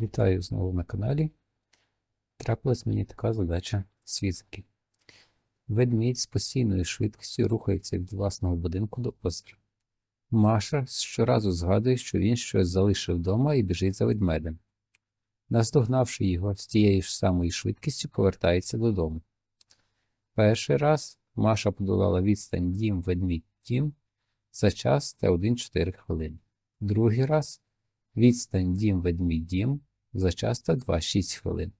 Вітаю знову на каналі. Трапилась мені така задача з фізики. Ведмідь з постійною швидкістю рухається від власного будинку до озера. Маша щоразу згадує, що він щось залишив вдома і біжить за ведмедем. Наздогнавши його з тією ж самою швидкістю, повертається додому. Перший раз Маша подолала відстань дім ведмідь дім за час та 1-4 хвилини. Другий раз відстань дім ведмідь дім за час та 2-6 хвилин.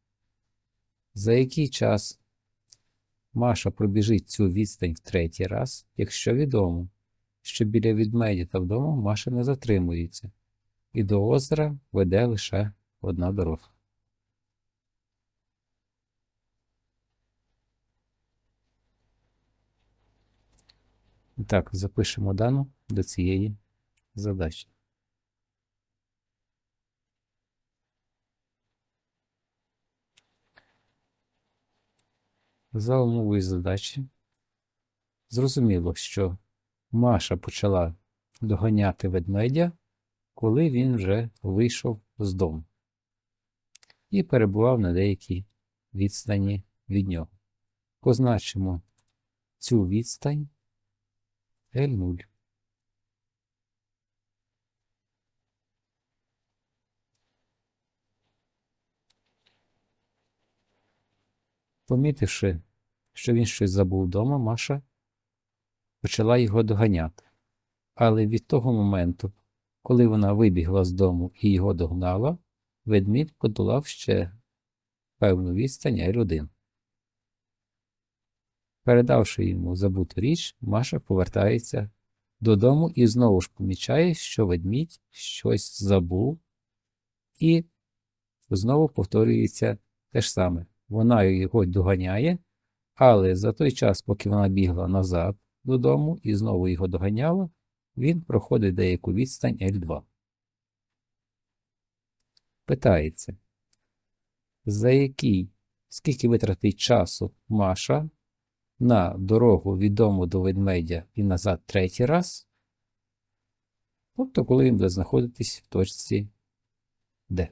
За який час Маша пробіжить цю відстань в третій раз, якщо відомо, що біля відмедя та вдома Маша не затримується, і до озера веде лише одна дорога. Так, запишемо дану до цієї задачі. За умовою задачі зрозуміло, що Маша почала доганяти ведмедя, коли він вже вийшов з дому і перебував на деякій відстані від нього. Позначимо цю відстань L0. Помітивши, що він щось забув вдома, Маша почала його доганяти. Але від того моменту, коли вона вибігла з дому і його догнала, ведмідь подолав ще певну відстань L1. Передавши йому забуту річ, Маша повертається додому і знову ж помічає, що ведмідь щось забув, і знову повторюється те ж саме. Вона його доганяє, але за той час, поки вона бігла назад додому і знову його доганяла, він проходить деяку відстань L2. Питається, за який, скільки витратить часу Маша на дорогу від дому до ведмедя і назад третій раз, тобто, коли він буде знаходитись в точці D.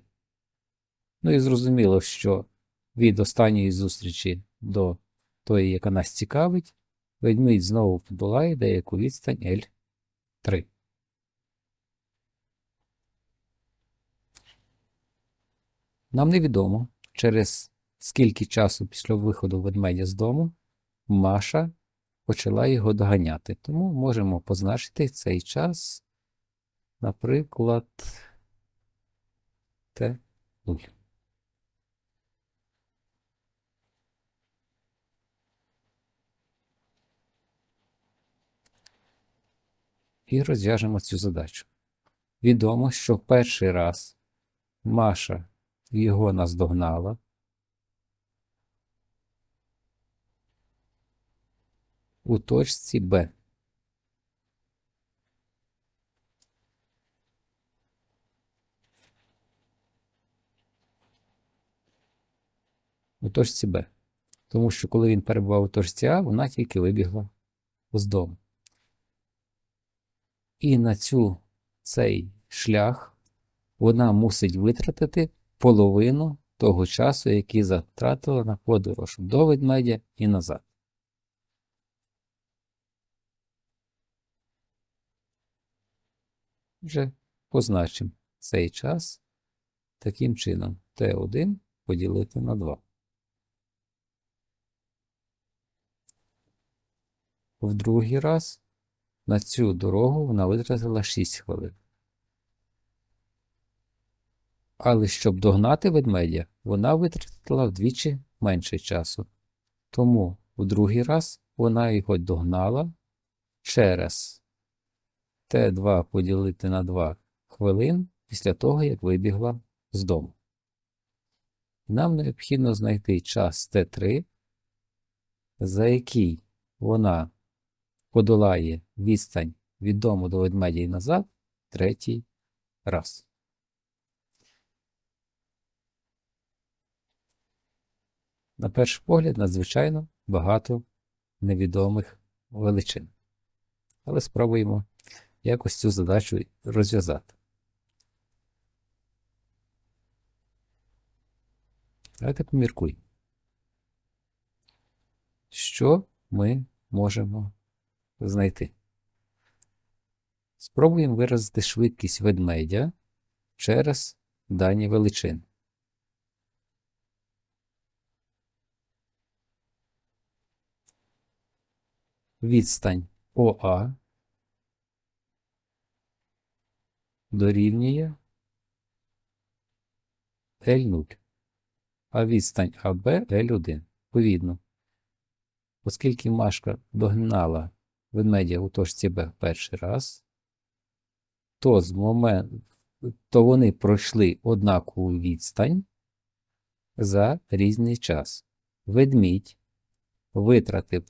Ну і зрозуміло, що від останньої зустрічі до тої, яка нас цікавить, ведмідь знову подолає деяку відстань L3. Нам невідомо, через скільки часу після виходу ведмедя з дому Маша почала його доганяти. Тому можемо позначити цей час, наприклад, Т0. І розв'яжемо цю задачу. Відомо, що перший раз Маша його наздогнала. У точці Б. У точці Б. Тому що коли він перебував у точці А, вона тільки вибігла з дому. І на цю цей шлях вона мусить витратити половину того часу, який затратила на подорож до ведмедя і назад. Вже позначимо цей час таким чином Т1 поділити на 2. В другий раз на цю дорогу вона витратила 6 хвилин. Але щоб догнати ведмедя, вона витратила вдвічі менше часу. Тому в другий раз вона його догнала через Т2 поділити на 2 хвилин після того, як вибігла з дому. Нам необхідно знайти час Т3, за який вона подолає відстань від дому до ведмедя і назад третій раз. На перший погляд, надзвичайно багато невідомих величин. Але спробуємо якось цю задачу розв'язати. Давайте поміркуй. Що ми можемо знайти? Спробуємо виразити швидкість ведмедя через дані величин. Відстань ОА дорівнює L0, а відстань АБ L1. Відповідно, оскільки Машка догнала ведмедя у точці Б перший раз, то з момент, то вони пройшли однакову відстань за різний час. Ведмідь витратив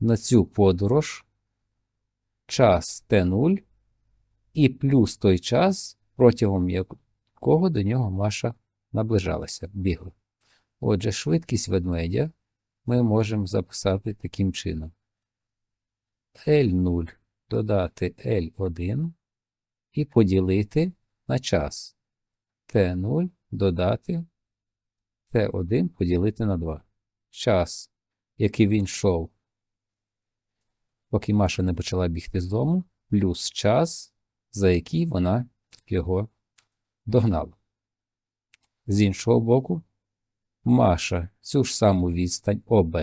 на цю подорож час Т0 і плюс той час, протягом якого до нього Маша наближалася, бігла. Отже, швидкість ведмедя ми можемо записати таким чином. L0 додати L1 і поділити на час. Т0 додати Т1 поділити на 2. Час, який він йшов, поки Маша не почала бігти з дому, плюс час, за який вона його догнала. З іншого боку, Маша цю ж саму відстань ОБ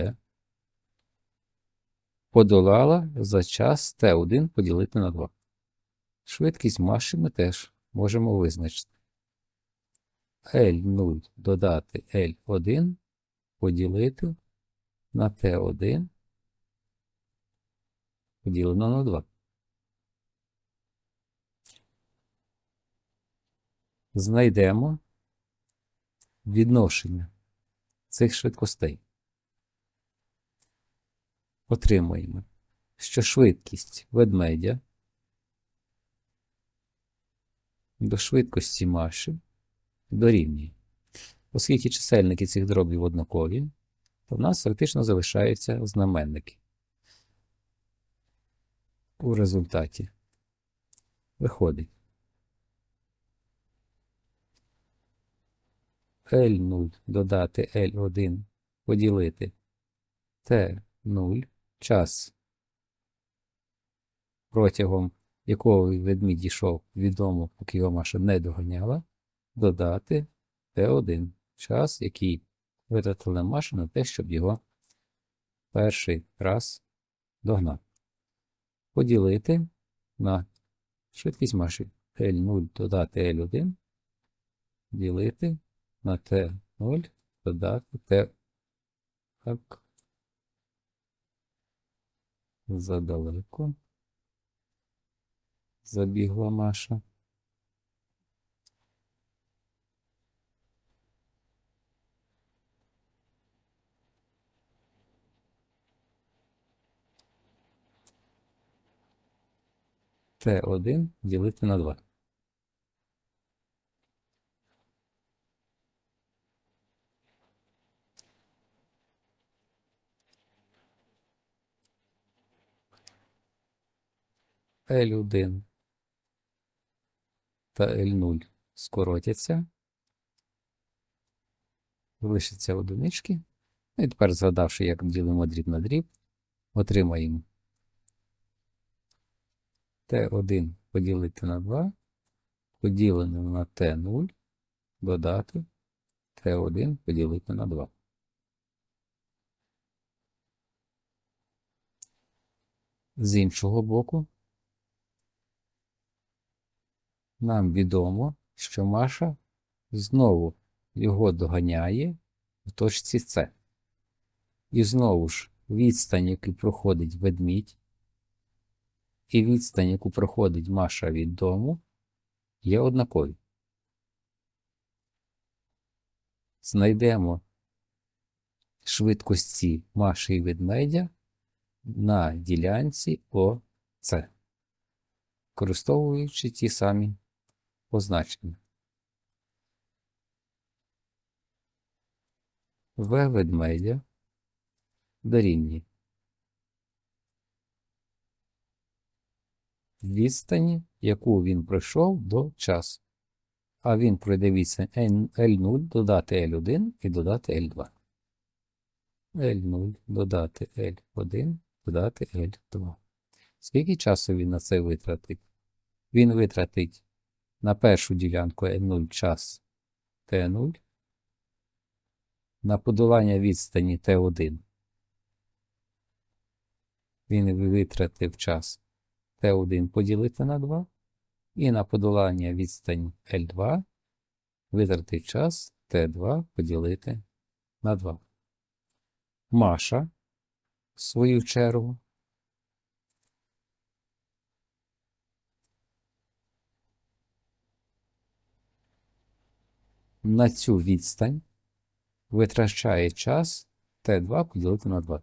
подолала за час Т1 поділити на 2. Швидкість Маші ми теж можемо визначити. L0 додати L1 поділити на Т1 поділено на 2. Знайдемо відношення цих швидкостей. Отримуємо, що швидкість ведмедя. До швидкості Маші. Дорівнює. Оскільки чисельники цих дробів однакові, то в нас фактично залишаються знаменники. У результаті. Виходить. L0 додати L1 поділити T0 час, протягом якого ведмідь дійшов відомо, поки його Маша не доганяла, додати Т1 час, який витратила Маша на те, щоб його перший раз догнати. Поділити на швидкість Маші L0 додати L1, ділити на Т0 додати Т. Так. Задалеко. Забігла Маша. Т1 ділити на 2. L1 та L0 скоротяться. Залишаться одинички. Ну і тепер, згадавши, як ділимо дріб на дріб, отримаємо Т1 поділити на 2, поділене на Т0, додати Т1 поділити на 2. З іншого боку, нам відомо, що Маша знову його доганяє в точці С. І знову ж відстань, який проходить ведмідь, і відстань, яку проходить Маша від дому, є однакові. Знайдемо швидкості Маші і ведмедя на ділянці ОС, використовуючи ті самі позначення. В ведмедя дорівнює відстані, яку він пройшов до часу. А він пройде відстань L0 додати L1 і додати L2. L0, додати L1, додати L2. Скільки часу він на це витратить? Він витратить на першу ділянку N0 час T0, на подолання відстані T1. Він витратив час T1 поділити на 2, і на подолання відстані L2 витратив час T2 поділити на 2. Маша, в свою чергу, на цю відстань витрачає час Т2 поділити на 2.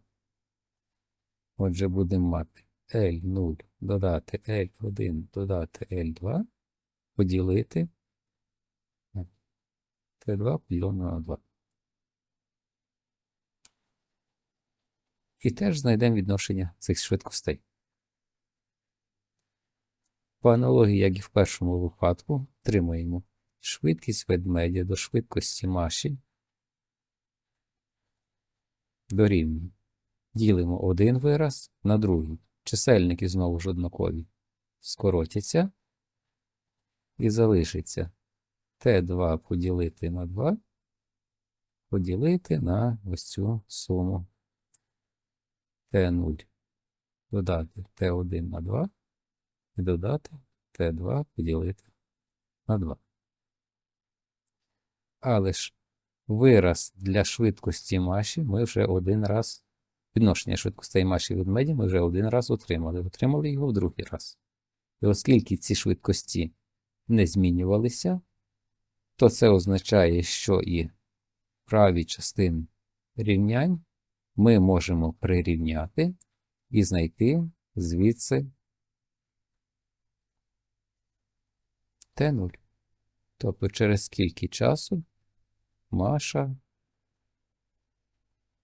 Отже, будемо мати L0 додати L1 додати L2 поділити Т2 поділено на 2. І теж знайдемо відношення цих швидкостей. По аналогії, як і в першому випадку, отримуємо швидкість ведмедя до швидкості маші дорівнює. Ділимо один вираз на другий. Чисельники знову ж однакові. Скоротяться і залишиться Т2 поділити на 2, поділити на ось цю суму Т0. Додати Т1 на 2 і додати Т2 поділити на 2. Але ж вираз для швидкості маші ми вже один раз, відношення швидкостей маші від меді ми вже один раз отримали. Отримали його в другий раз. І оскільки ці швидкості не змінювалися, то це означає, що і праві частини рівнянь ми можемо прирівняти і знайти звідси Т0. Тобто через скільки часу Маша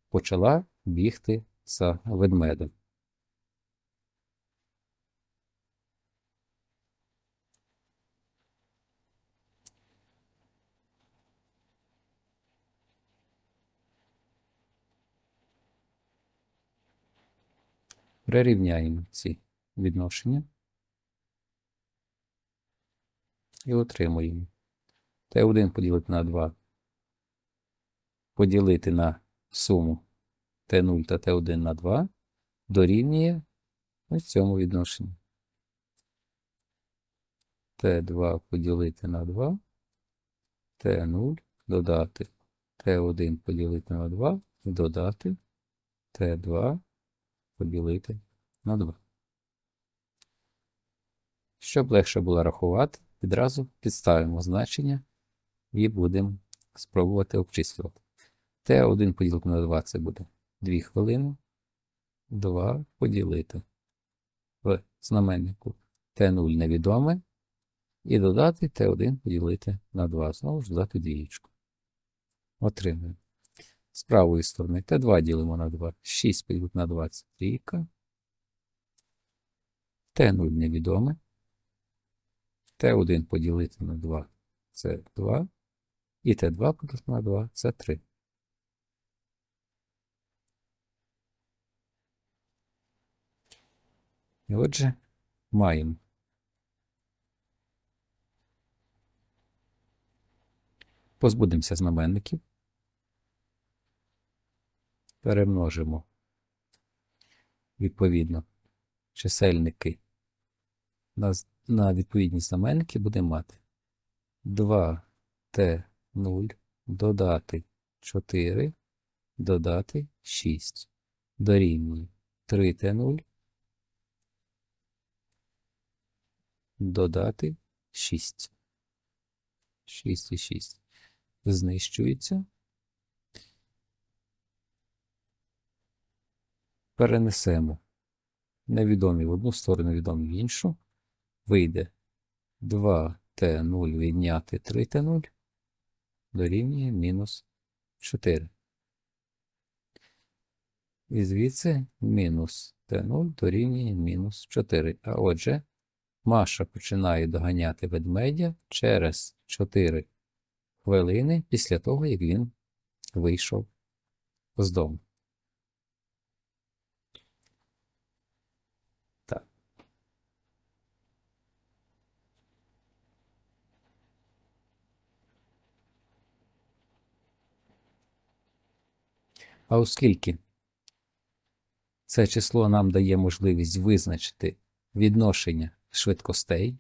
почала бігти за ведмедем. Прирівняємо ці відношення і отримуємо Т1 поділити на 2 поділити на суму Т0 та Т1 на 2 дорівнює ось цьому відношенню. Т2 поділити на 2, Т0 додати Т1 поділити на 2 і додати Т2 поділити на 2. Щоб легше було рахувати, відразу підставимо значення і будемо спробувати обчислювати. Т1 поділити на 2 це буде 2 хвилини. 2 поділити в знаменнику Т0 невідоме. І додати Т1 поділити на 2. Знову ж додати двієчку. Отримуємо. З правої сторони Т2 ділимо на 2. 6 поділити на 2 це трійка. Т0 невідоме. Т1 поділити на 2 це 2. І Т2 поділити на 2 це 3. І отже, маємо. Позбудемося знаменників. Перемножимо відповідно чисельники на, на відповідні знаменники будемо мати 2t0 додати 4 додати 6 дорівнює 3t0 додати 6. 6 і 6 знищується. Перенесемо невідомі в одну сторону, відомі в іншу. Вийде 2t0 відняти 3t0 дорівнює мінус 4. І звідси мінус t0 дорівнює мінус 4. А отже, Маша починає доганяти ведмедя через 4 хвилини після того, як він вийшов з дому. А оскільки це число нам дає можливість визначити відношення швидкостей,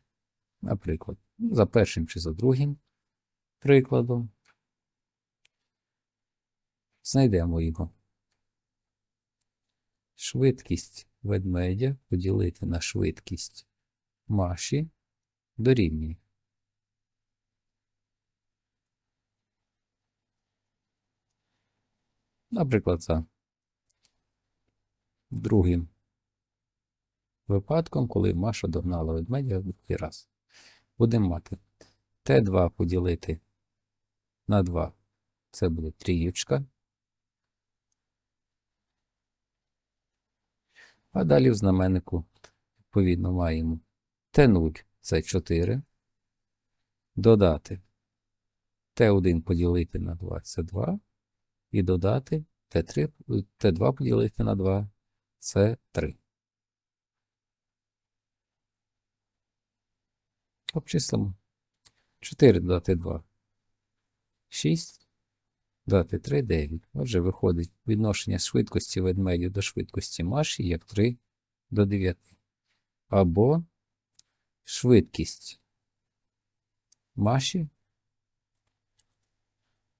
наприклад, за першим чи за другим прикладом, знайдемо його. Швидкість ведмедя поділити на швидкість Маші дорівнює. Наприклад, за другим випадком, коли Маша догнала ведмедя в другий раз. Будемо мати Т2 поділити на 2. Це буде трієчка. А далі в знаменнику, відповідно, маємо Т0 це 4. Додати Т1 поділити на 2 це 2. І додати Т3, Т2 поділити на 2 це 3. Обчислимо. 4 додати 2. 6. Додати 3 9. Отже, виходить відношення швидкості ведмедю до швидкості Маші як 3 до 9. Або швидкість Маші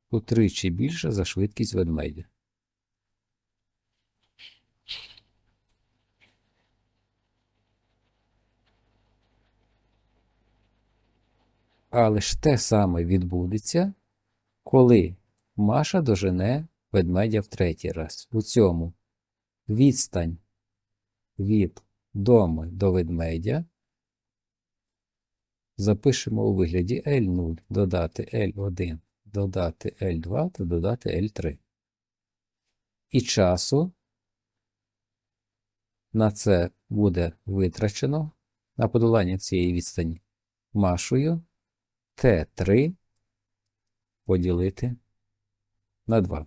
утричі більша за швидкість ведмедя. Але ж те саме відбудеться, коли Маша дожене ведмедя в третій раз. У цьому відстань від дому до ведмедя запишемо у вигляді L0 додати L1 додати L2 та додати L3. І часу на це буде витрачено на подолання цієї відстані Машою Т3 поділити на 2.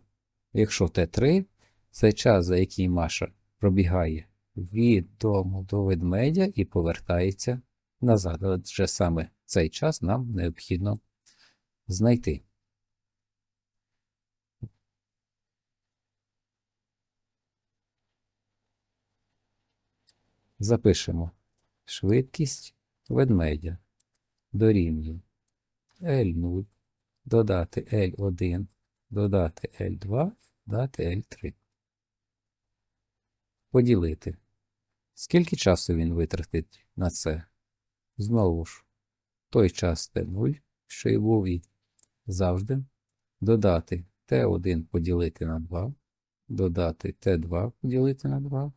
Якщо Т3 це час, за який Маша пробігає від дому до ведмедя і повертається назад. Отже, саме цей час нам необхідно знайти. Запишемо швидкість ведмедя дорівнює L0, додати L1, додати L2, додати L3. Поділити. Скільки часу він витратить на це? Знову ж, той час T0, що і був і завжди. Додати T1 поділити на 2, додати T2 поділити на 2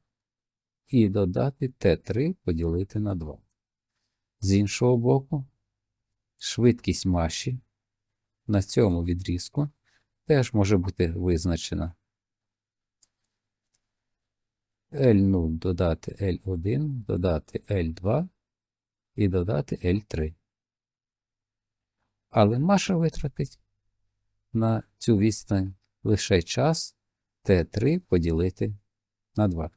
і додати Т3 поділити на 2. З іншого боку, швидкість Маші на цьому відрізку теж може бути визначена. L0 додати L1, додати L2 і додати L3. Але Маша витратить на цю відстань лише час Т3 поділити на 2.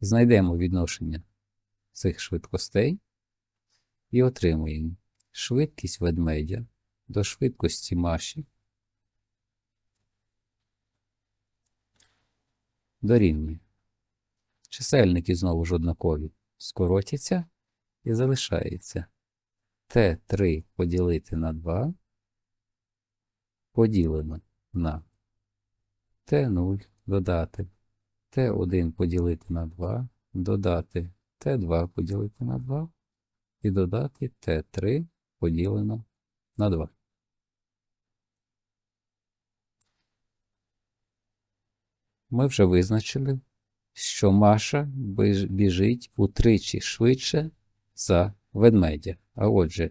Знайдемо відношення цих швидкостей і отримуємо швидкість ведмедя до швидкості Маші дорівнює. Чисельники знову ж однакові. Скоротяться і залишається. Т3 поділити на 2 поділено на Т0 додати. Т1 поділити на 2, додати. Т2 поділити на 2 і додати Т3 поділено на 2. Ми вже визначили, що Маша біжить утричі швидше за ведмедя. А отже,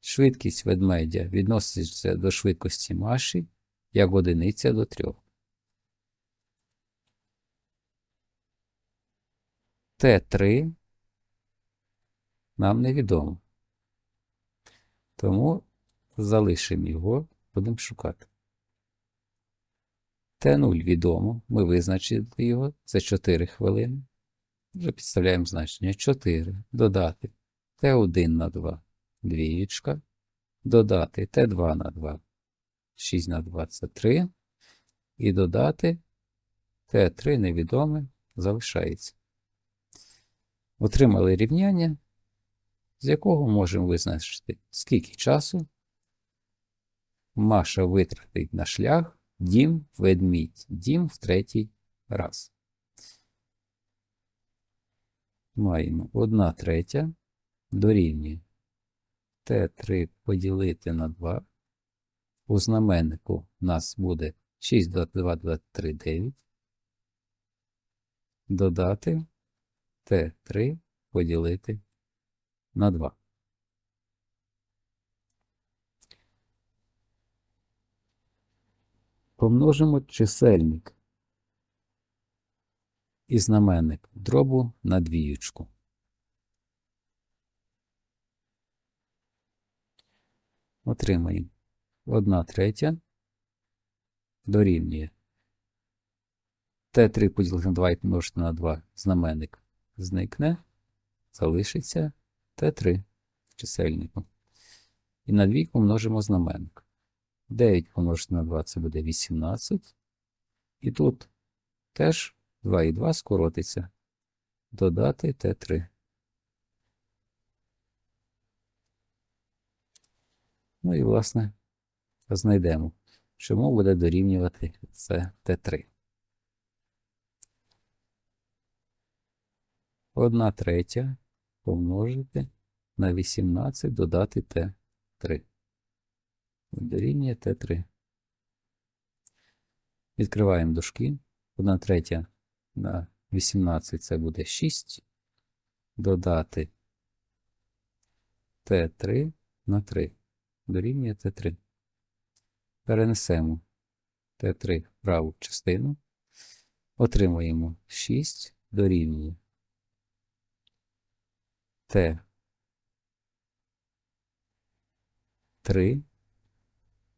швидкість ведмедя відноситься до швидкості Маші як одиниця до 3. Т3 нам невідомо. Тому залишимо його, будемо шукати. Т0 відомо, ми визначили його, це 4 хвилини. Вже підставляємо значення 4. Додати Т1 на 2, двієчка. Додати Т2 на 2, 6 на 2 це 3. І додати Т3 невідоме залишається. Отримали рівняння, з якого можемо визначити, скільки часу Маша витратить на шлях дім ведмідь, дім в третій раз. Маємо 1 третя дорівнює Т3 поділити на 2. У знаменнику у нас буде 6 додати 2, 23, 9. Додати Т3 поділити на 2. Помножимо чисельник і знаменник дробу на двіючку. Отримаємо 1 третя дорівнює Т3 поділити на 2 і помножити на 2 знаменник зникне, залишиться Т3 в чисельнику. І на двійку множимо знаменник. 9 помножити на 2 це буде 18. І тут теж 2 і 2 скоротиться. Додати Т3. Ну і, власне, знайдемо, чому буде дорівнювати це Т3. 1 третя помножити на 18 додати Т3. Дорівнює Т3. Відкриваємо дужки. 1 третя на 18 це буде 6. Додати Т3 на 3. Дорівнює Т3. Перенесемо Т3 в праву частину. Отримуємо 6 дорівнює Т3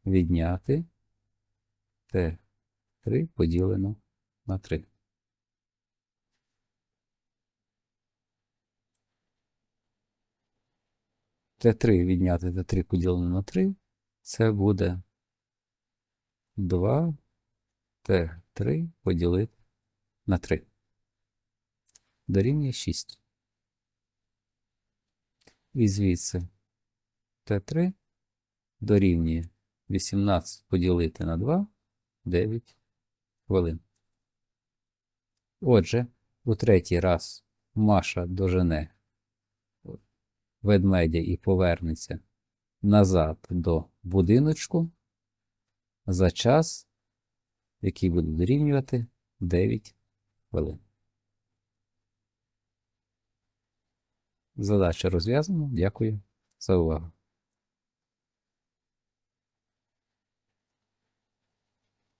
відняти Т3 поділено на 3. Т3 відняти Т3 поділено на 3. Це буде 2 Т3 поділити на 3. Дорівнює 6. І звідси Т3 дорівнює 18 поділити на 2 9 хвилин. Отже, у третій раз Маша дожене ведмедя і повернеться назад до будиночку за час, який буде дорівнювати 9 хвилин. Задача розв'язана. Дякую за увагу.